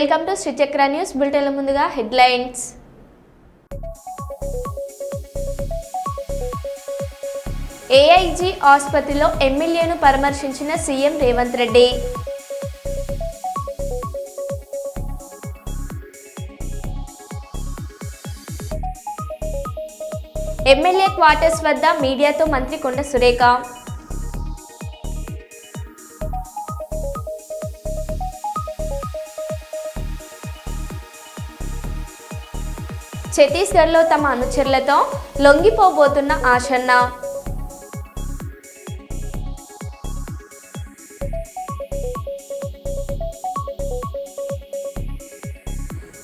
Welcome to Srichakra news బులెటిన్ల ముందుగా headlines. AIG ఆసుపత్రిలో ఎమ్మెల్యేను పరామర్శించిన CM Revanth Reddy. MLA quarters వద్ద మీడియాతో మంత్రి కొండ సురేఖ. ఛత్తీస్గఢ్లో తమ అనుచరులతో లొంగిపోబోతున్న ఆశన్న.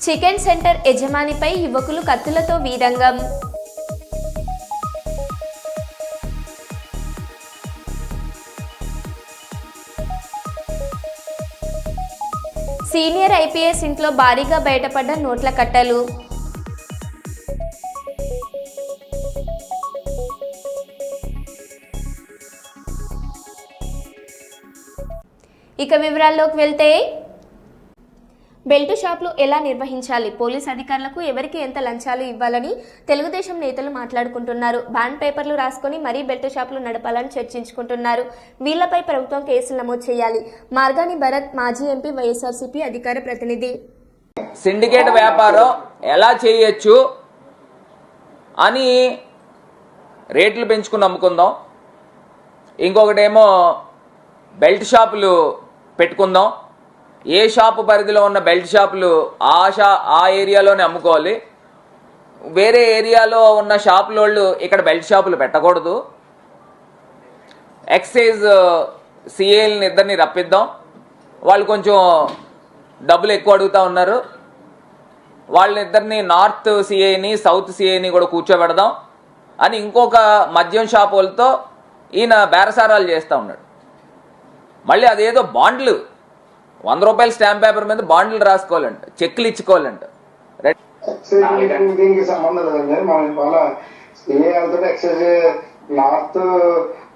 చికెన్ సెంటర్ యజమానిపై యువకులు కత్తులతో వీరంగం. సీనియర్ ఐపీఎస్ ఇంట్లో భారీగా బయటపడ్డ నోట్ల కట్టలు. ఇక వివరాల్లోకి వెళ్తే బెల్ట్ షాపులు ఎలా నిర్వహించాలి? పోలీస్ అధికారులకు ఎవరికి ఎంత లంచాలు ఇవ్వాలని తెలుగుదేశం నేతలు మాట్లాడుకుంటున్నారు. బాండ్ పేపర్లు రాసుకొని మరీ బెల్ట్ షాపులు నడపాలని చర్చించుకుంటున్నారు. వీళ్ళపై ప్రభుత్వం కేసులు నమోదు చేయాలి. మార్గాని భరత్ మాజీ ఎంపీ వైఎస్ఆర్సీపీ అధికార ప్రతినిధి. సిండికేట్ వ్యాపారం ఎలా చేయొచ్చు అని రేట్లు పెంచుకుని అమ్ముకుందాం ఇంకొకటేమో బెల్ట్ షాపులు పెట్టుకుందాం. ఏ షాపు పరిధిలో ఉన్న బెల్ట్ షాపులు ఆ షా ఆ ఏరియాలోనే అమ్ముకోవాలి. వేరే ఏరియాలో ఉన్న షాపుల వాళ్ళు ఇక్కడ బెల్ట్ షాపులు పెట్టకూడదు. ఎక్సైజ్ సిఏల్ని uh, ఇద్దరిని రప్పిద్దాం. వాళ్ళు కొంచెం డబ్బులు ఎక్కువ అడుగుతా ఉన్నారు. వాళ్ళిద్దరిని నార్త్ సిఏని సౌత్ సిఏని కూడా కూర్చోబెడదాం. అని ఇంకొక మద్యం షాపు వాళ్ళతో ఈయన బేరసారాలు చేస్తూ ఉన్నాడు. మళ్ళీ అదేదో బాండ్లు. వంద రూపాయల స్టాంప్ పేపర్ మీద బాండ్లు రాసుకోవాలంట. చెక్లు ఇచ్చుకోవాలంట. దీనికి సంబంధం నార్త్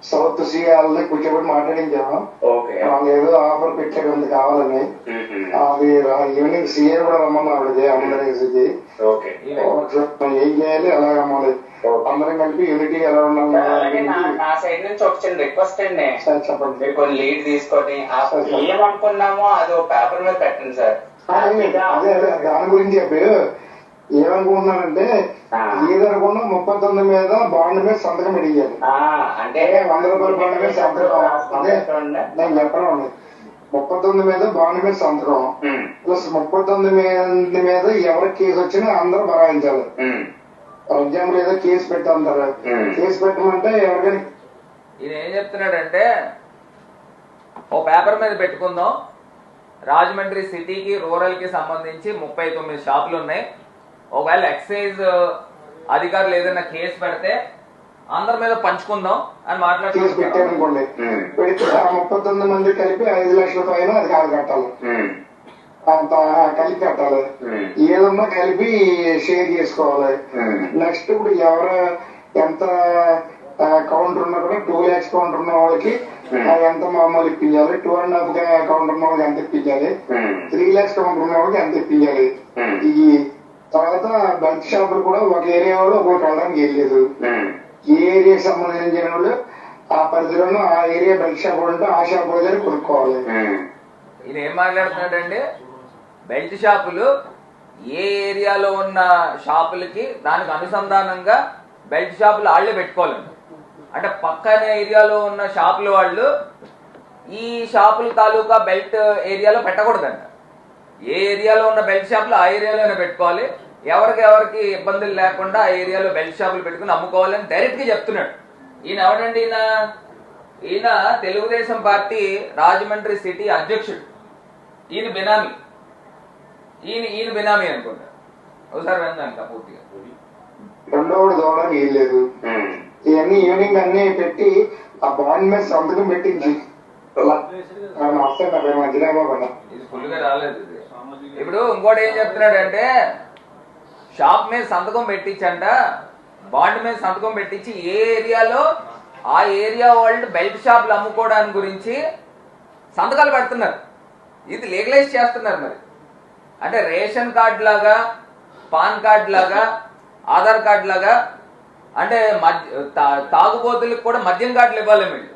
సౌత్ సి వాళ్ళని కూర్చోబెట్టి మాట్లాడించాము వాళ్ళు ఏదో ఆఫర్ పెట్టారు ఉంది కావాలని. అది ఈవినింగ్ సీఏ కూడా రమ్మన్నారు ఓకే. ఏం చేయాలి ఎలా అమ్మాలి అందరం కలిపి యూనిటీ ఎలా ఉండాలి నా సైడ్ నుంచి ఒక చిన్న రిక్వెస్ట్ అండి. మీరు కొన్ని లీడ్ తీసుకొని ఏమనుకున్నామో అది ఒక పేపర్ మీద పెట్టండి సార్. దాని గురించి చెప్పి. ఏమనుకుంటున్నానంటే ఏదనుకున్నా ముప్పై తొమ్మిది మీద బాండ్ మీద సంతకం ఆ, అంటే వంద రూపాయల బాండ్ మీద సంతకం. అదే. నేను చెప్పడం ఉంది ముప్పై తొమ్మిది మీద బాండ్ మీద సంతకం. ప్లస్ ముప్పై తొమ్మిది మీద మీద ఎవరికి కేసు వచ్చినా అందరూ భరాయించాలి. ఉమ్, ఫర్ ఎగ్జాంపుల్ ఏదో కేసు పెట్టంటారు Hmm. కేసు పెట్టమంటే ఎవరికైనా ఈయన ఏం చెప్తున్నాడంటే ఓ పేపర్ మీద పెట్టుకుందాం. రాజమండ్రి సిటీకి రూరల్కి సంబంధించి ముప్పై తొమ్మిది షాపులు ఉన్నాయి. ఒకవేళ ఎక్సైజ్ అధికారులు ఏదైనా కేసు పెడితే అందరి మీద పంచుకుందాం అని పెట్టారనుకోండి. Hmm. పెడితే ముప్పై తొమ్మిది మంది కలిపి ఐదు లక్షల పైన కాదు కట్టాలి. ఉమ్, అంత కలిపి కట్టాలి. ఉమ్, ఏదన్నా కలిపి షేర్ చేసుకోవాలి. నెక్స్ట్ ఇప్పుడు ఎవరు ఎంత కౌంటర్ ఉన్నా కూడా టూ ల్యాక్స్ కౌంటర్ ఉన్న వాళ్ళకి ఎంత మామూలు ఇప్పించాలి టూ అండ్ హాఫ్ కౌంటర్ ఉన్న వాళ్ళకి ఎంత ఇప్పించాలి త్రీ ల్యాక్స్ కౌంటర్ ఉన్న వాళ్ళకి ఎంత ఇప్పించాలి ఈ తర్వాత బల్క్ షాపులు కూడా ఒక ఏరియా వాళ్ళు ఒకటి వెళ్ళడానికి వెళ్ళలేదు ఏ ఏరియాకి సంబంధించిన వాళ్ళు ఆ పరిధిలోనూ ఆ ఏరియా బల్క్ షాప్ ఉంటే ఆ షాప్ దగ్గర కొనుక్కోవాలి. ఈయన ఏం మాట్లాడుతున్నాడంటే బెల్ట్ షాపులు ఏ ఏరియాలో ఉన్న షాపులకి దానికి అనుసంధానంగా బెల్ట్ షాపులు వాళ్ళే పెట్టుకోవాలంట. అంటే పక్కన ఏరియాలో ఉన్న షాపుల వాళ్ళు ఈ షాపుల తాలూకా బెల్ట్ ఏరియాలో పెట్టకూడదంట. ఏ ఏరియాలో ఉన్న బెల్ట్ షాపులు ఆ ఏరియాలోనే పెట్టుకోవాలి. ఎవరికి ఎవరికి ఇబ్బందులు లేకుండా ఆ ఏరియాలో బెల్ట్ షాపులు పెట్టుకుని అమ్ముకోవాలని డైరెక్ట్గా చెప్తున్నాడు. ఈయన ఎవడండి ఈయన? ఈయన తెలుగుదేశం పార్టీ రాజమండ్రి సిటీ అధ్యక్షుడు. ఈయన బినామీ. ఈయన ఈయన బినామీ అనుకుంటా. ఒకసారి విందాక పూర్తిగా. వెళ్ళలేదు ఉమ్. ఇవన్నీ ఈవినింగ్ అన్ని పెట్టి ఆ బాండ్ మీద సంతకం పెట్టించి ఇప్పుడు ఇంకోటి ఏం చెప్తున్నాడంటే షాప్ మీద సంతకం పెట్టించంట బాండ్ మీద సంతకం పెట్టించి ఏ ఏరియాలో ఆ ఏరియా వాళ్ళు బెల్ట్ షాపులు అమ్ముకోవడానికి గురించి సంతకాలు పెడుతున్నారు. ఇది లీగలైజ్ చేస్తున్నారు మరి. అంటే రేషన్ కార్డ్ లాగా పాన్ కార్డ్ లాగా ఆధార్ కార్డ్ లాగా అంటే మద్య తా- తాగుబోతులకు కూడా మద్యం కార్డులు ఇవ్వాలి మీరు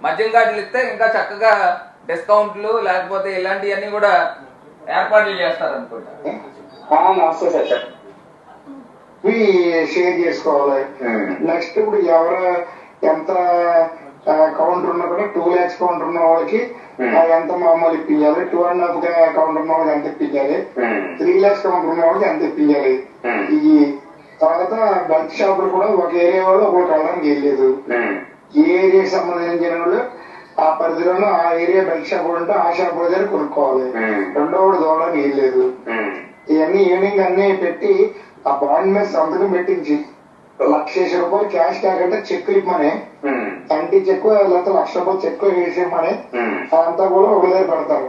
మద్యం కార్డులు ఇస్తే ఇంకా చక్కగా డిస్కౌంట్లు లేకపోతే ఇలాంటివన్నీ కూడా ఏర్పాట్లు చేస్తారు అనుకుంటా షేర్ చేసుకోవాలి Hmm. నెక్స్ట్ ఇప్పుడు ఎవరు ఎంత కౌంటర్ ఉన్నా కూడా టూ ల్యాక్స్ కౌంటర్ ఉన్న వాళ్ళకి Hmm. ఎంత మామూలు ఇప్పించాలి టూ అండ్ హాఫ్ కౌంటర్ ఉన్న వాళ్ళకి ఎంత ఇప్పించాలి Hmm. త్రీ ల్యాక్స్ కౌంటర్ ఉన్న వాళ్ళకి ఎంత ఇప్పించాలి. ఈ తర్వాత బల్క్ షాపులు కూడా ఒక ఏరియా వాళ్ళు ఒకటి వెళ్ళడానికి వెళ్ళలేదు ఏ ఏరియాకి సంబంధించిన వాళ్ళు ఆ పరిధిలోనూ ఆ ఏరియా బెల్ట్ షాప్ ఉంటే ఆ షాప్ దగ్గర కొనుక్కోవాలి. రెండో వాడు దోవడానికి వెళ్ళలేదు ఉమ్, ఇవన్నీ ఈవినింగ్ అన్ని పెట్టి ఆ బాండ్ మీద సంతకం పెట్టించి లక్ష రూపాయలు క్యాష్ కాకుండా చెక్కులు ఇవ్వమని. తంటి చెక్కు లేకపోతే లక్ష రూపాయలు చెక్కు వేసేయమని అదంతా కూడా ఒక దగ్గర పెడతారు.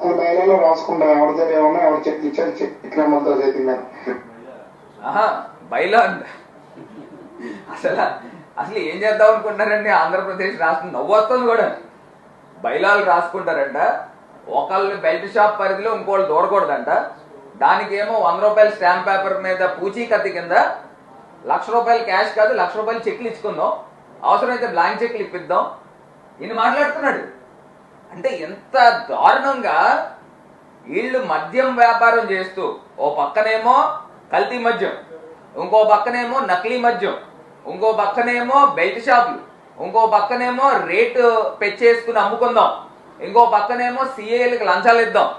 అది బయలులో రాసుకుంటారు. ఎవరి దగ్గర ఏమన్నా ఎవరు చెక్ ఇచ్చారు చెక్ ఇట్లమ్మతో చేతిందని ఆహా బయలో అసలు అసలు ఏం చేద్దాం అనుకుంటున్నారండి? ఆంధ్రప్రదేశ్ రాష్ట్రం నవ్వొస్తుంది కూడా. బయలాలు రాసుకుంటారంట. ఒకళ్ళు బెల్ట్ షాప్ పరిధిలో ఇంకోళ్ళు దూరకూడదంట. దానికేమో వంద రూపాయల స్టాంప్ పేపర్ మీద పూచీకత్తి కింద లక్ష రూపాయలు క్యాష్ కాదు లక్ష రూపాయలు చెక్లు ఇచ్చుకుందాం. అవసరమైతే బ్లాంక్ చెక్లు ఇప్పిద్దాం. ఈయన మాట్లాడుతున్నాడు. అంటే ఎంత దారుణంగా వీళ్ళు మద్యం వ్యాపారం చేస్తూ ఓ పక్కనేమో కల్తీ మద్యం ఇంకో పక్కనేమో నకిలీ మద్యం ఇంకో పక్కనేమో బెల్ట్ షాపులు. ఇంకో పక్కనేమో రేటు పెంచేసుకుని అమ్ముకుందాం. ఇంకో పక్కనేమో సిఏలకు లంచాలు ఇద్దాం.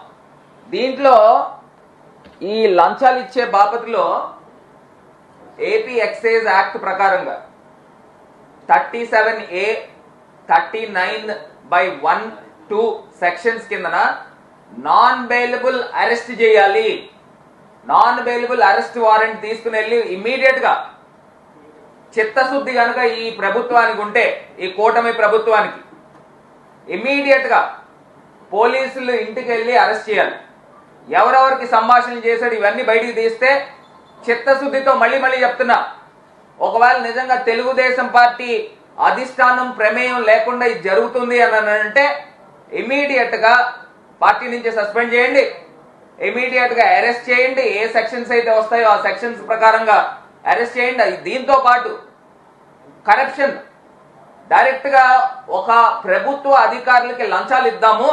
దీంట్లో ఈ లంచాలు ఇచ్చే బాపతిలో ఏపీ ఎక్సైజ్ యాక్ట్ ప్రకారంగా thirty seven A thirty nine by one two sections కిందన నాన్ బెయిలబుల్ అరెస్ట్ చేయాలి. నాన్ బెయిలబుల్ అరెస్ట్ వారెంట్ తీసుకుని వెళ్ళి ఇమ్మీడియట్గా చిత్తశుద్ధి కనుక ఈ ప్రభుత్వానికి ఉంటే ఈ కూటమి ప్రభుత్వానికి ఇమ్మీడియట్గా పోలీసులు ఇంటికి వెళ్ళి అరెస్ట్ చేయాలి. ఎవరెవరికి సంభాషణ చేశాడు ఇవన్నీ బయటికి తీస్తే చిత్తశుద్ధితో మళ్ళీ మళ్ళీ చెప్తున్నా. ఒకవేళ నిజంగా తెలుగుదేశం పార్టీ అధిష్టానం ప్రమేయం లేకుండా ఇది జరుగుతుంది అని అంటే ఇమీడియట్గా పార్టీ నుంచి సస్పెండ్ చేయండి. ఇమీడియట్గా అరెస్ట్ చేయండి. ఏ సెక్షన్స్ అయితే వస్తాయో ఆ సెక్షన్స్ ప్రకారంగా అరెస్ట్ చేయండి. అది దీంతో పాటు కరప్షన్ డైరెక్ట్గా ఒక ప్రభుత్వ అధికారులకి లంచాలు ఇద్దాము.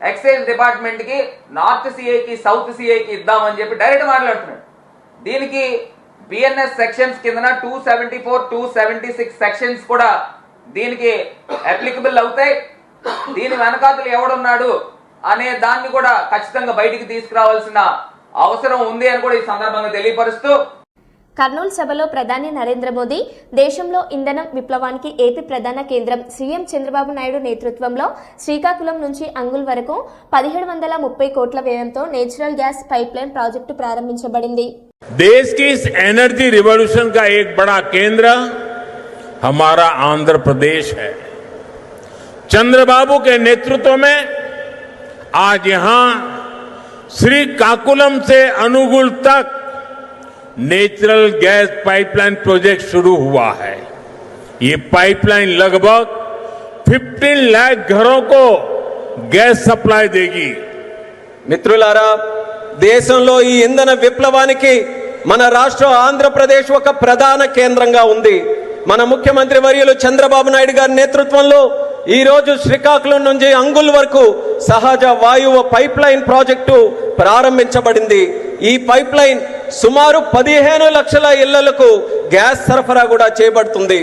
ఎక్సైజ్ డిపార్ట్మెంట్కి నార్త్ సిఐకి సౌత్ సిఐకి ఇద్దామని చెప్పి డైరెక్ట్ మాట్లాడుతున్నాడు. దీనికి బిఎన్ఎస్ సెక్షన్స్ కిందన two seventy four two seventy six sections కూడా దీనికి అప్లికబుల్ అవుతాయి. దీని వెనకాతలు ఎవడున్నాడు అనే దాన్ని కూడా ఖచ్చితంగా బయటికి తీసుకురావాల్సిన అవసరం ఉంది అని కూడా ఈ సందర్భంగా తెలియపరుస్తూ కర్నూలు సభలో ప్రధాని నరేంద్ర మోదీ దేశంలో ఇంధనం విప్లవానికి ఏపీ ప్రధాన కేంద్రం సీఎం చంద్రబాబు నాయుడు నేతృత్వంలో శ్రీకాకుళం నుంచి అంగుల్ వరకు పదిహేడు వందల ముప్పై కోట్ల వ్యయంతో నేచురల్ గ్యాస్ పైప్లైన్ ప్రాజెక్టు ప్రారంభించబడింది देश की इस एनर्जी रिवॉल्यूशन का एक बड़ा केंद्र हमारा आंध्र प्रदेश है चंद्रबाबू के नेतृत्व में आज यहां श्री काकुलम से अनुगुल तक नेचुरल गैस पाइपलाइन प्रोजेक्ट शुरू हुआ है ये पाइपलाइन लगभग 15 लाख घरों को गैस सप्लाई देगी మిత్రులారా దేశంలో ఈ ఇంధన విప్లవానికి మన రాష్ట్రం ఆంధ్రప్రదేశ్ ఒక ప్రధాన కేంద్రంగా ఉంది మన ముఖ్యమంత్రి వర్యులు చంద్రబాబు నాయుడు గారి నేతృత్వంలో ఈ రోజు శ్రీకాకుళం నుంచి అంగుల్ వరకు సహజ వాయువు పైప్ లైన్ ప్రాజెక్టు ప్రారంభించబడింది ఈ పైప్ లైన్ సుమారు పదిహేను లక్షల ఇళ్ళకు గ్యాస్ సరఫరా కూడా చేయబడుతుంది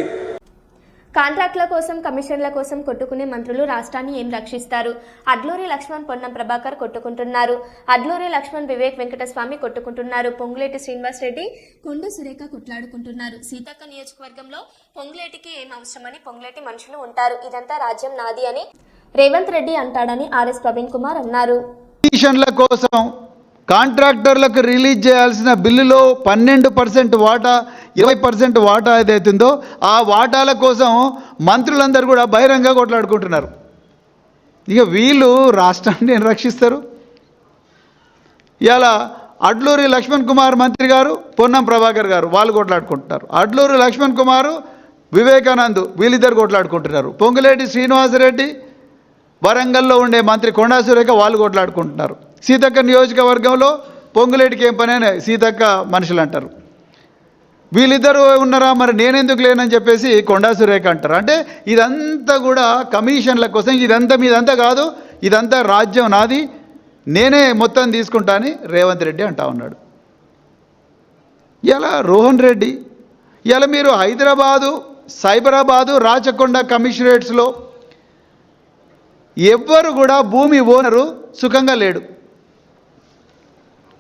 కాంట్రాక్టుల కోసం కమిషన్ల కోసం కొట్టుకునే మంత్రులు రాష్ట్రాన్ని ఏం రక్షిస్తారు? అడ్లూరి లక్ష్మణ్ పొన్నం ప్రభాకర్ కొట్టుకుంటున్నారు. అడ్లూరి లక్ష్మణ్ వివేక్ వెంకటస్వామి కొట్టుకుంటున్నారు. పొంగులేటి శ్రీనివాస్ రెడ్డి కొండ సురేఖ కొట్లాడుకుంటున్నారు. సీతక్క నియోజకవర్గంలో పొంగులేటికి ఏం అవసరమని పొంగులేటి మనుషులు ఉంటారు. ఇదంతా రాజ్యం నాది అని రేవంత్ రెడ్డి అంటాడని ఆర్ఎస్ ప్రవీణ్ కుమార్ అన్నారు. కమిషన్ల కోసం కాంట్రాక్టర్లకు రిలీజ్ చేయాల్సిన బిల్లులో పన్నెండు పర్సెంట్ వాటా ఇరవై పర్సెంట్ వాటా ఏదైతుందో ఆ వాటాల కోసం మంత్రులందరూ కూడా బహిరంగ కొట్లాడుకుంటున్నారు. ఇక వీళ్ళు రాష్ట్రాన్ని రక్షిస్తారు? ఇలా అడ్లూరి లక్ష్మణ్ కుమార్ మంత్రి గారు పొన్నం ప్రభాకర్ గారు వాళ్ళు కొట్లాడుకుంటున్నారు. అడ్లూరి లక్ష్మణ్ కుమారు వివేకానంద్ వీళ్ళిద్దరు కొట్లాడుకుంటున్నారు. పొంగులేటి శ్రీనివాసరెడ్డి వరంగల్లో ఉండే మంత్రి కొండా సురేఖ వాళ్ళు కొట్లాడుకుంటున్నారు. సీతక్క నియోజకవర్గంలో పొంగులేటికి ఏం పని అని సీతక్క మనుషులు అంటారు. వీళ్ళిద్దరూ ఉన్నారా? మరి నేనెందుకు లేనని చెప్పేసి కొండా సురేఖ అంటారు. అంటే ఇదంతా కూడా కమిషన్ల కోసం ఇదంతా మీదంతా కాదు ఇదంతా రాజ్యం నాది నేనే మొత్తం తీసుకుంటా అని రేవంత్ రెడ్డి అంటా ఉన్నాడు. ఇలా రోహన్ రెడ్డి. ఇలా మీరు హైదరాబాదు సైబరాబాదు రాచకొండ కమిషనరేట్స్లో ఎవ్వరు కూడా భూమి ఓనరు సుఖంగా లేడు.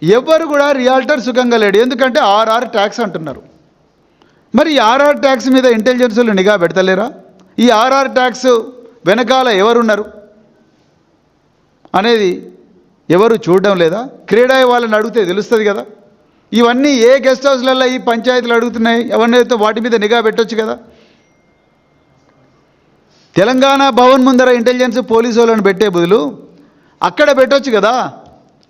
ఎవ్వరు కూడా రియాల్టర్ సుఖంగా లేడు. ఎందుకంటే ఆర్ఆర్ ట్యాక్స్ అంటున్నారు. మరి ఆర్ఆర్ ట్యాక్స్ మీద ఇంటెలిజెన్సులు నిఘా పెడతలేరా? ఈ ఆర్ఆర్ ట్యాక్స్ వెనకాల ఎవరున్నారు? అనేది ఎవరు చూడడం లేదా? క్రీడా వాళ్ళని అడిగితే తెలుస్తుంది కదా. ఇవన్నీ ఏ గెస్ట్ హౌస్లలో ఈ పంచాయతీలు అడుగుతున్నాయి? ఎవరినైతే వాటి మీద నిఘా పెట్టొచ్చు కదా. తెలంగాణ భవన్ ముందర ఇంటెలిజెన్స్ పోలీసు వాళ్ళని పెట్టే బదులు అక్కడ పెట్టొచ్చు కదా.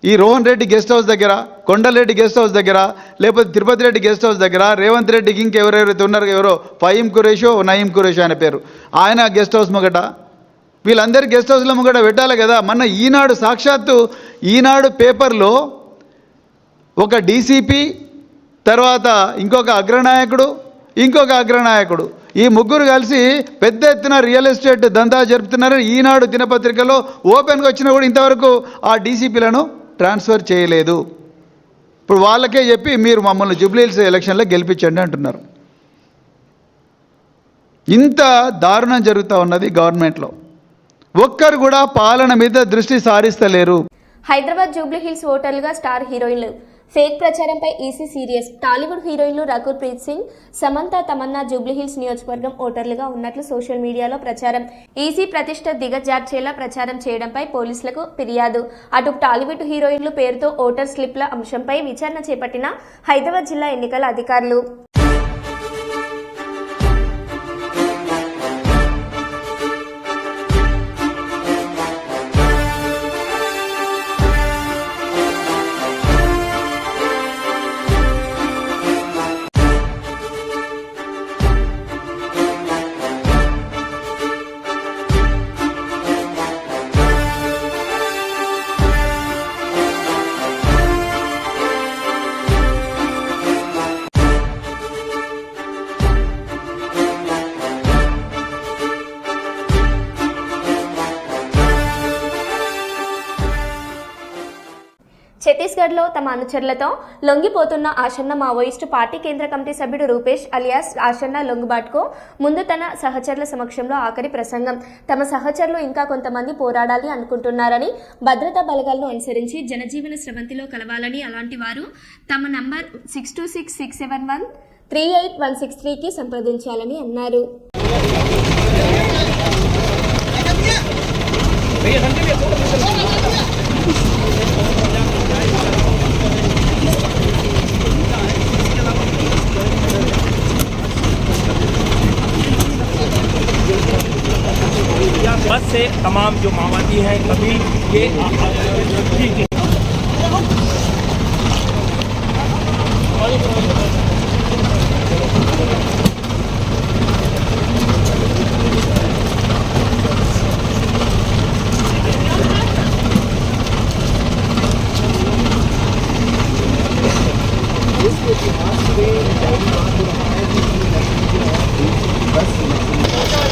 ఈ రోహన్ రెడ్డి గెస్ట్ హౌస్ దగ్గర కొండలరెడ్డి గెస్ట్ హౌస్ దగ్గర లేకపోతే తిరుపతి రెడ్డి గెస్ట్ హౌస్ దగ్గర రేవంత్ రెడ్డికి ఇంకెవరెవరైతే ఉన్నారో ఎవరో ఫహీం కురేషో నయీం కురేషో అనే పేరు. ఆయన గెస్ట్ హౌస్ ముంగట. వీళ్ళందరి గెస్ట్ హౌస్లో ముంగట పెట్టాలి కదా. మొన్న ఈనాడు సాక్షాత్తు ఈనాడు పేపర్లో ఒక డీసీపీ తర్వాత ఇంకొక అగ్రనాయకుడు ఇంకొక అగ్రనాయకుడు. ఈ ముగ్గురు కలిసి పెద్ద ఎత్తున రియల్ ఎస్టేట్ దందా జరుపుతున్నారు. ఈనాడు దినపత్రికలో ఓపెన్గా వచ్చినా కూడా ఇంతవరకు ఆ డీసీపీలను ట్రాన్స్ఫర్ చేయలేదు. ఇప్పుడు వాళ్ళకే చెప్పి మీరు మమ్మల్ని జూబ్లీహిల్స్ ఎలక్షన్లో గెలిపించండి అంటున్నారు. ఇంత దారుణం జరుగుతూ ఉన్నది గవర్నమెంట్లో. ఒక్కరు కూడా పాలన మీద దృష్టి సారిస్తలేరు. హైదరాబాద్ జూబ్లీ హిల్స్ స్టార్ హీరోయిన్లు ఫేక్ ప్రచారంపై ఈసీ సీరియస్. టాలీవుడ్ హీరోయిన్లు రఘుర్ ప్రీత్ సింగ్ సమంత తమన్నా జూబ్లీహిల్స్ నియోజకవర్గం ఓటర్లుగా ఉన్నట్లు సోషల్ మీడియాలో ప్రచారం. ఈసీ ప్రతిష్ట దిగజార్చేలా ప్రచారం చేయడంపై పోలీసులకు ఫిర్యాదు. అటు టాలీవుడ్ హీరోయిన్లు పేరుతో ఓటర్ స్లిప్ల అంశంపై విచారణ చేపట్టిన హైదరాబాద్ జిల్లా ఎన్నికల అధికారులు. తమ అనుచరులతో లొంగిపోతున్న ఆశన్న మావోయిస్టు పార్టీ కేంద్ర కమిటీ సభ్యుడు రూపేష్ అలియాస్ ఆసన్న లొంగుబాటుకు ముందు తన సహచరుల సమక్షంలో ఆఖరి ప్రసంగం. తమ సహచరులు ఇంకా కొంతమంది పోరాడాలి అనుకుంటున్నారని భద్రతా బలగాలను అనుసరించి జనజీవన స్రవంతిలో కలవాలని అలాంటి వారు తమ number six two six six seven one three eight one six త్రీకి సంప్రదించాలని అన్నారు. बस से तमाम जो माओवादी हैं कभी ये ठीक है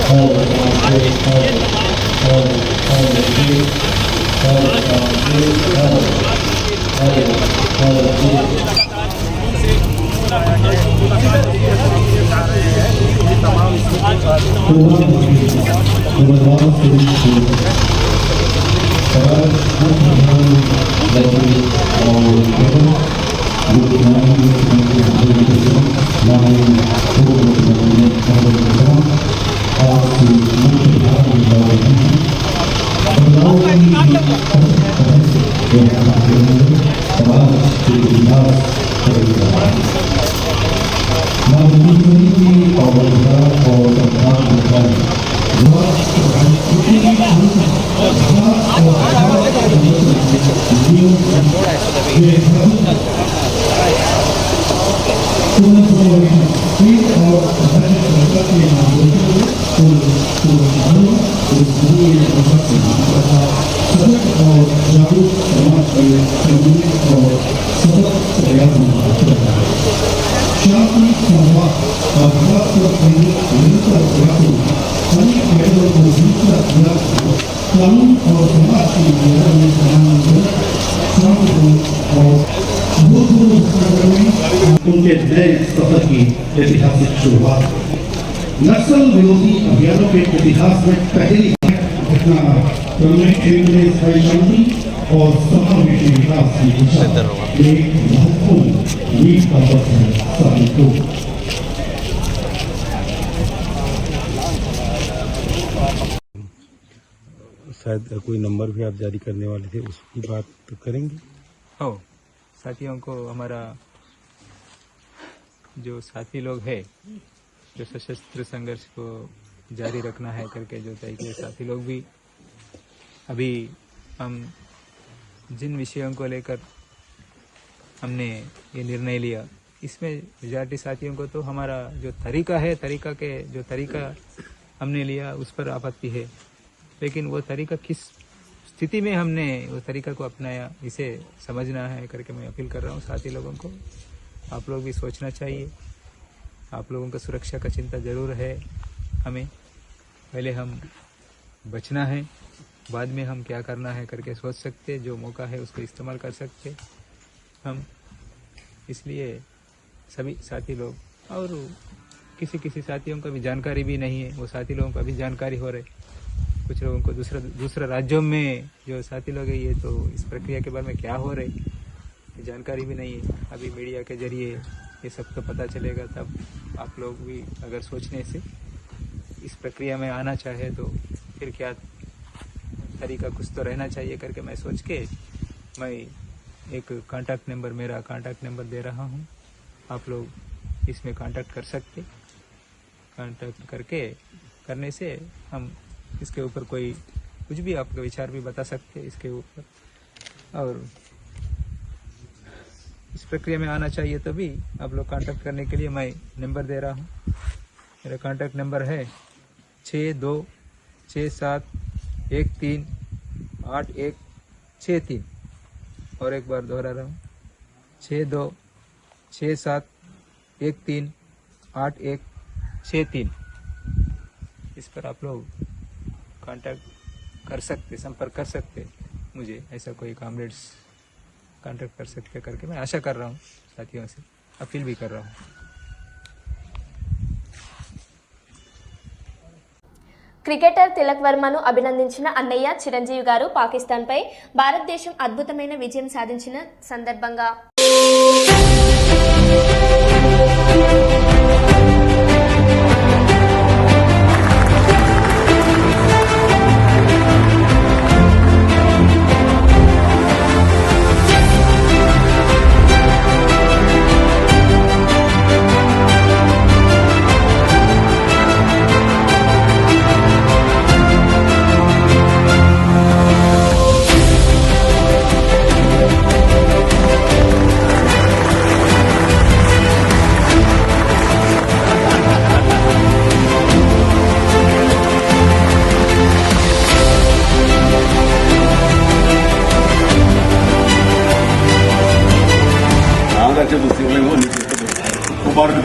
Thank नक्सल विरोधी अभियानों के इतिहास में पहली घटना शांति और समावेशी विकास की दिशा। एक महत्वपूर्ण नींव का पत्थर साबित हो शायद कोई नंबर भी आप जारी करने वाले थे उसकी बात तो करेंगे। हो साथियों को हमारा जो साथी लोग हैं जो सशस्त्र संघर्ष को जारी रखना है करके जो तय किए साथी लोग भी अभी हम जिन विषयों को लेकर हमने ये निर्णय लिया, इसमें मेजॉरिटी साथियों को तो हमारा जो तरीका है, तरीका के जो तरीका हमने लिया उस पर आपत्ति है। लेकिन वो तरीका किस स्थिति में हमने वो तरीका को अपनाया, इसे समझना है करके मैं अपील कर रहा हूँ साथी लोगों को। आप लोग भी सोचना चाहिए। आप लोगों का सुरक्षा का चिंता ज़रूर है। हमें पहले हम बचना है, बाद में हम क्या करना है करके सोच सकते जो मौका है उसको इस्तेमाल कर सकते हम इसलिए सभी साथी लोग और किसी किसी साथियों को भी जानकारी भी नहीं है, वो साथी लोगों का भी जानकारी हो रही कुछ लोगों को दूसरा दूसरा राज्यों में जो साथी लोग हैं, ये तो इस प्रक्रिया के बारे में क्या हो रही जानकारी भी नहीं है। अभी मीडिया के ज़रिए ये सब तो पता चलेगा तब। आप लोग भी अगर सोचने से इस प्रक्रिया में आना चाहे तो फिर क्या तरीका कुछ तो रहना चाहिए करके मैं सोच के मैं एक कांटेक्ट नंबर मेरा कांटेक्ट नंबर दे रहा हूँ। आप लोग इसमें कांटेक्ट कर सकते। कांटेक्ट करके, करने से हम इसके ऊपर कोई कुछ भी आपका विचार भी बता सकते इसके ऊपर। और प्रक्रिया में आना चाहिए तो भी आप लोग कांटेक्ट करने के लिए मैं नंबर दे रहा हूँ। मेरा कांटेक्ट नंबर है छः दो छः सात, एक तीन, आठ एक छः तीन। और एक बार दोहरा रहा हूँ। छः दो छः सात, एक तीन, आठ एक छः तीन। इस पर आप लोग कांटेक्ट कर सकते, संपर्क कर सकते। मुझे ऐसा कोई कॉमरेड्स कांटेक्ट कर सकते करके मैं आशा कर रहा हूँ साथियों से अपील भी कर रहा हूँ క్రికెటర్ తిలక్ వర్మను అభినందించిన అన్నయ్య చిరంజీవి గారు పాకిస్తాన్పై భారతదేశం అద్భుతమైన విజయం సాధించిన సందర్భంగా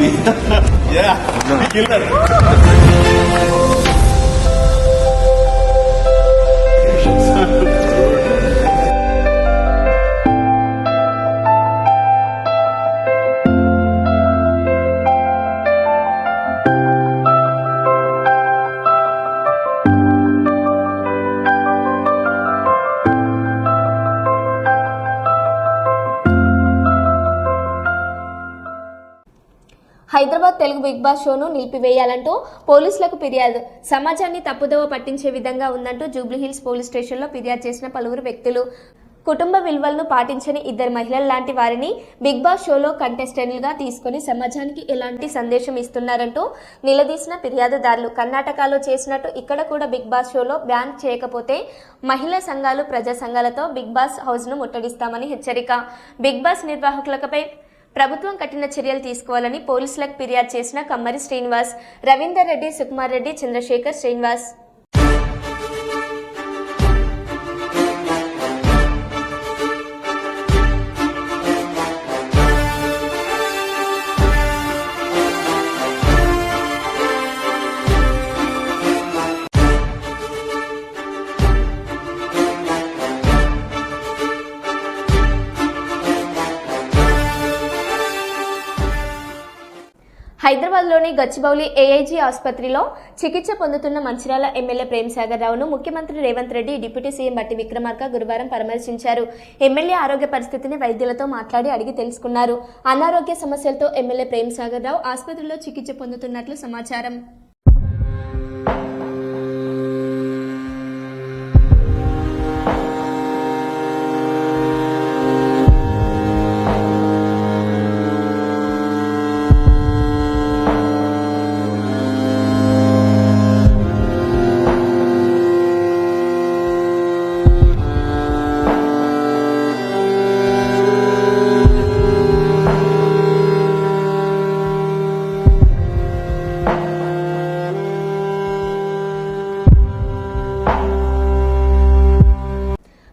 movie. yeah, no. the killer. Telugu Bigg Boss షోను నిలిపివేయాలంటూ పోలీసులకు ఫిర్యాదు. సమాజాన్ని తప్పుదోవ పట్టించే విధంగా ఉందంటూ జూబ్లీహిల్స్ పోలీస్ స్టేషన్లో ఫిర్యాదు చేసిన పలువురు వ్యక్తులు. కుటుంబ విలువలను పాటించని ఇద్దరు మహిళల లాంటి వారిని బిగ్ బాస్ షోలో కంటెస్టెంట్లుగా తీసుకొని సమాజానికి ఎలాంటి సందేశం ఇస్తున్నారంటూ నిలదీసిన ఫిర్యాదుదారులు. కర్ణాటకలో చేసినట్టు ఇక్కడ కూడా బిగ్ బాస్ షోలో బ్యాన్ చేయకపోతే మహిళా సంఘాలు ప్రజా సంఘాలతో బిగ్ బాస్ హౌస్ను ముట్టడిస్తామని హెచ్చరిక. బిగ్ బాస్ నిర్వాహకులపై ప్రభుత్వం కఠిన చర్యలు తీసుకోవాలని పోలీసులకు ఫిర్యాదు చేసిన కమ్మరి శ్రీనివాస్ రవీందర్ రెడ్డి సుకుమార్ రెడ్డి చంద్రశేఖర్ శ్రీనివాస్. హైదరాబాద్లోని గచ్చిబౌలి ఏఐజీ ఆసుపత్రిలో చికిత్స పొందుతున్న మంచిర్యాల ఎమ్మెల్యే ప్రేమ్సాగర్ రావును ముఖ్యమంత్రి రేవంత్ రెడ్డి డిప్యూటీ సీఎం బట్టి విక్రమార్క గురువారం పరామర్శించారు. ఎమ్మెల్యే ఆరోగ్య పరిస్థితిని వైద్యులతో మాట్లాడి అడిగి తెలుసుకున్నారు. అనారోగ్య సమస్యలతో ఎమ్మెల్యే ప్రేమ్సాగర్ రావు ఆసుపత్రిలో చికిత్స పొందుతున్నట్లు సమాచారం.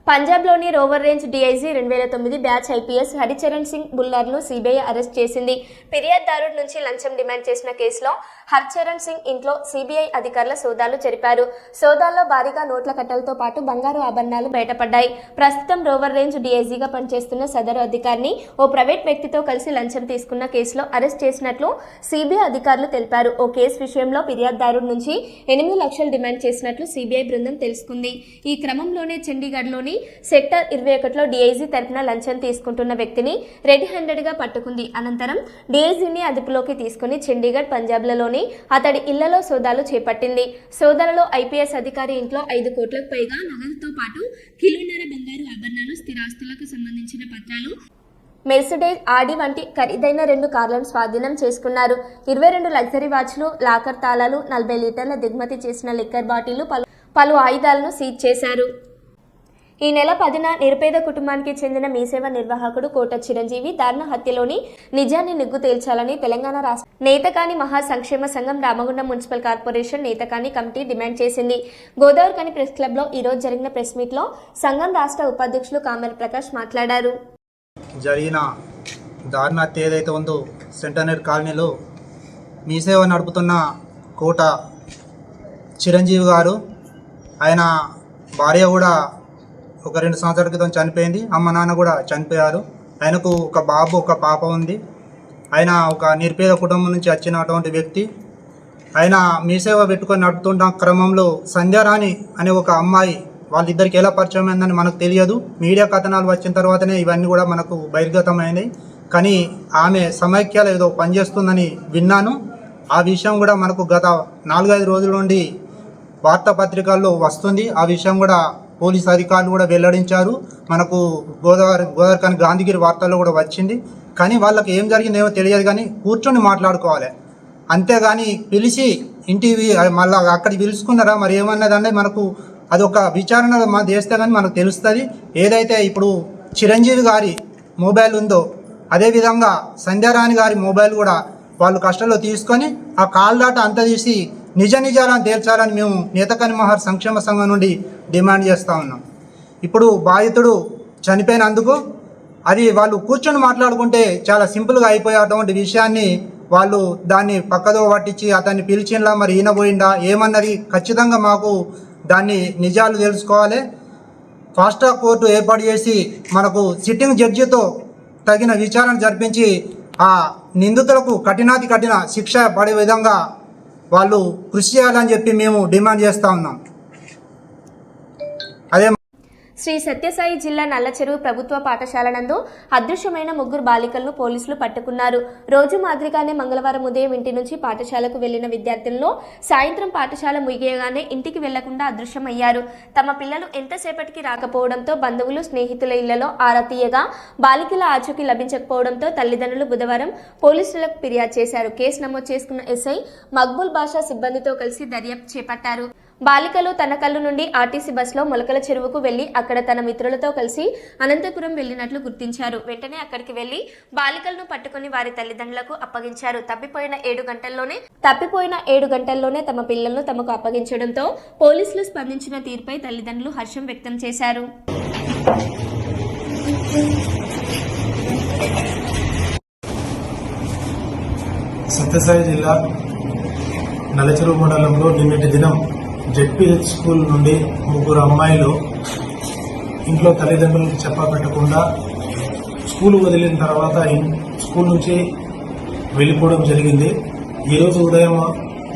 పంజాబ్లోని రోవర్ రేంజ్ డీఐజీ రెండు వేల తొమ్మిది బ్యాచ్ ఐపీఎస్ హరిచరణ్ సింగ్ బుల్లార్ను సిబిఐ అరెస్ట్ చేసింది. ఫిర్యాదుదారుడి నుంచి లంచం డిమాండ్ చేసిన కేసులో హరిచరణ్ సింగ్ ఇంట్లో సిబిఐ అధికారుల సోదాలు జరిపారు. సోదాల్లో భారీగా నోట్ల కట్టలతో పాటు బంగారు ఆభరణాలు బయటపడ్డాయి. ప్రస్తుతం రోవర్ రేంజ్ డీఐజీగా పనిచేస్తున్న సదరు అధికారిని ఓ ప్రైవేట్ వ్యక్తితో కలిసి లంచం తీసుకున్న కేసులో అరెస్ట్ చేసినట్లు సిబిఐ అధికారులు తెలిపారు. ఓ కేసు విషయంలో ఫిర్యాదుదారుడి నుంచి ఎనిమిది లక్షలు డిమాండ్ చేసినట్లు సిబిఐ బృందం తెలుసుకుంది. ఈ క్రమంలోనే చండీగఢ్లోని సెక్టర్ ఇరవై ఒకటిలో డీఐజీ తరపున లంచం తీసుకుంటున్న వ్యక్తిని రెడ్ హ్యాండెడ్గా పట్టుకుంది. అనంతరం డీఐజీని అదుపులోకి తీసుకుని చండీగఢ్ పంజాబ్లలోని అతడి ఇళ్ళలో సోదాలు చేపట్టింది. సోదాలలో ఐపీఎస్ అధికారి ఇంట్లో ఐదు కోట్లకు పైగా నగదుతో పాటు కిలోన్నర బంగారు ఆభరణాలు స్థిరాస్తులకు సంబంధించిన పత్రాలు మెర్సిడేజ్ ఆడి వంటి ఖరీదైన రెండు కార్లను స్వాధీనం చేసుకున్నారు. ఇరవై రెండు లగ్జరీ వాచ్లు లాకర్ తాళాలు నలభై లీటర్ల దిగుమతి చేసిన లిక్కర్ బాటిళ్ళు పలు పలు ఆయుధాలను సీజ్ చేశారు. ఈ నెల పదిన నిరుపేద కుటుంబానికి చెందిన మీసేవ నిర్వాహకుడు కోట చిరంజీవి దారుణ హత్యలోని నిజాన్ని నిగ్గు తేల్చాలని తెలంగాణ రాష్ట్ర నేతకాని మహా సంక్షేమ సంఘం Ramagundam municipal corporation Netakani committee demand చేసింది. గోదావరికని ప్రెస్ క్లబ్లో ఈరోజు జరిగిన ప్రెస్ మీట్లో సంఘం రాష్ట్ర ఉపాధ్యక్షులు కామెర ప్రకాష్ మాట్లాడారు. జరిగిన దారుణ హత్య ఏదైతే ఉందో సెంటర్నెట్ కాలనీలో మీ సేవ నడుపుతున్న కోట చిరంజీవి గారు ఆయన భార్య కూడా ఒక రెండు సంవత్సరాల క్రితం చనిపోయింది. అమ్మ నాన్న కూడా చనిపోయారు. ఆయనకు ఒక బాబు ఒక పాప ఉంది. ఆయన ఒక నిర్పేద కుటుంబం నుంచి వచ్చినటువంటి వ్యక్తి. ఆయన మీ సేవ పెట్టుకొని నడుపుతున్న క్రమంలో సంధ్యారాణి అనే ఒక అమ్మాయి వాళ్ళిద్దరికి ఎలా పరిచయం అయిందని మనకు తెలియదు. మీడియా కథనాలు వచ్చిన తర్వాతనే ఇవన్నీ కూడా మనకు బహిర్గతమైనాయి. కానీ ఆమె సమైక్యాలు ఏదో పనిచేస్తుందని విన్నాను. ఆ విషయం కూడా మనకు గత నాలుగైదు రోజుల నుండి వార్తాపత్రికల్లో వస్తుంది. ఆ విషయం కూడా పోలీస్ అధికారులు కూడా వెల్లడించారు. మనకు గోదావరి గోదావరి కానీ గాంధీగిరి వార్తల్లో కూడా వచ్చింది. కానీ వాళ్ళకి ఏం జరిగిందేమో తెలియదు కానీ కూర్చొని మాట్లాడుకోవాలి. అంతేగాని పిలిచి ఇంటివి మళ్ళీ అక్కడికి పిలుచుకున్నారా మరి ఏమన్నదంటే మనకు అదొక విచారణ మా చేస్తే కానీ మనకు తెలుస్తుంది. ఏదైతే ఇప్పుడు చిరంజీవి గారి మొబైల్ ఉందో అదేవిధంగా సంధ్యారాణి గారి మొబైల్ కూడా వాళ్ళు కష్టంలో తీసుకొని ఆ కాల్ డాటా అంతా తీసి నిజ నిజాలను తేల్చాలని మేము నేతకని మహర్ సంక్షేమ సంఘం నుండి డిమాండ్ చేస్తూ ఉన్నాం. ఇప్పుడు బాధితుడు చనిపోయినందుకు అది వాళ్ళు కూర్చొని మాట్లాడుకుంటే చాలా సింపుల్గా అయిపోయే అటువంటి విషయాన్ని వాళ్ళు దాన్ని పక్కదో పట్టించి అతన్ని పిలిచిండా మరి ఈయన పోయిందా ఏమన్నది ఖచ్చితంగా మాకు దాన్ని నిజాలు తెలుసుకోవాలి. ఫాస్ట్ ట్రాక్ కోర్టు ఏర్పాటు చేసి మనకు సిట్టింగ్ జడ్జితో తగిన విచారణ జరిపించి ఆ నిందితులకు కఠినాతి కఠిన శిక్ష పడే విధంగా వాళ్ళు కృషి చేయాలని చెప్పి మేము డిమాండ్ చేస్తూ ఉన్నాం. శ్రీ సత్యసాయి జిల్లా నల్లచెరువు ప్రభుత్వ పాఠశాల నందు అదృశ్యమైన ముగ్గురు బాలికలను పోలీసులు పట్టుకున్నారు. రోజు మాదిరిగానే మంగళవారం ఉదయం ఇంటి నుంచి పాఠశాలకు వెళ్ళిన విద్యార్థులను సాయంత్రం పాఠశాల ముగియగానే ఇంటికి వెళ్ళకుండా అదృశ్యమయ్యారు. తమ పిల్లలు ఎంతసేపటికి రాకపోవడంతో బంధువులు స్నేహితుల ఇళ్ళలో ఆరా తీయగా బాలికల ఆచూకీ లభించకపోవడంతో తల్లిదండ్రులు బుధవారం పోలీసులకు ఫిర్యాదు చేశారు. కేసు నమోదు చేసుకున్న ఎస్ఐ మక్బుల్ బాషా సిబ్బందితో కలిసి దర్యాప్తు చేపట్టారు. బాలికలు తన కళ్ళు నుండి ఆర్టీసీ బస్సులో మొలకల చెరువుకు వెళ్ళి అక్కడ తన మిత్రులతో కలిసి అనంతపురం వెళ్ళినట్లు గుర్తించారు. వెంటనే అక్కడికి వెళ్ళి బాలికలను పట్టుకుని వారి తల్లిదండ్రులకు అప్పగించారు. తప్పిపోయిన ఏడు గంటల్లోనే తప్పిపోయిన ఏడు గంటల్లోనే తమ పిల్లలను తమకు అప్పగించడంతో పోలీసులు స్పందించిన తీరుపై తల్లిదండ్రులు హర్షం వ్యక్తం చేశారు. సత్యసాయి జిల్లా నలచెరువు మండలంలో నిన్నటి దినం జెడ్పీహెచ్ స్కూల్ నుండి ముగ్గురు అమ్మాయిలు ఇంట్లో తల్లిదండ్రులకు చెప్పబెట్టకుండా స్కూల్ వదిలిన తర్వాత స్కూల్ నుంచి వెళ్ళిపోవడం జరిగింది. ఈరోజు ఉదయం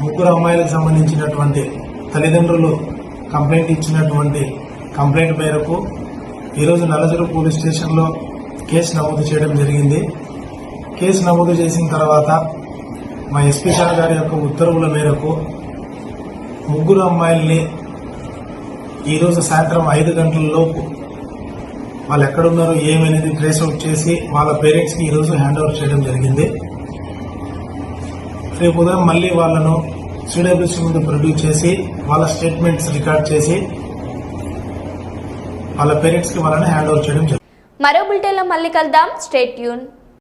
ముగ్గురు అమ్మాయిలకు సంబంధించినటువంటి తల్లిదండ్రులు కంప్లైంట్ ఇచ్చినటువంటి కంప్లైంట్ మేరకు ఈరోజు నలజరు పోలీస్ స్టేషన్లో కేసు నమోదు చేయడం జరిగింది. కేసు నమోదు చేసిన తర్వాత మా ఎస్పీ సార్ గారి యొక్క ఉత్తర్వుల మేరకు ముగ్గురు అమ్మాయిల్ని ఈరోజు సాయంత్రం ఐదు గంటల లోపు వాళ్ళు ఎక్కడున్నారో ఏమనేది ట్రేస్ అవుట్ చేసి వాళ్ళ పేరెంట్స్కి ఈరోజు హ్యాండ్ ఓవర్ చేయడం జరిగింది. రేపు ఉదయం మళ్ళీ వాళ్ళను సిడబ్ల్యూసీ ముందు ప్రొడ్యూస్ చేసి వాళ్ళ స్టేట్మెంట్స్ రికార్డ్ చేసి వాళ్ళ పేరెంట్స్కి వాళ్ళని హ్యాండ్ ఓవర్ చేయడం జరిగింది మరో బులెటిన్లో మళ్ళీ కలుద్దాం. State tune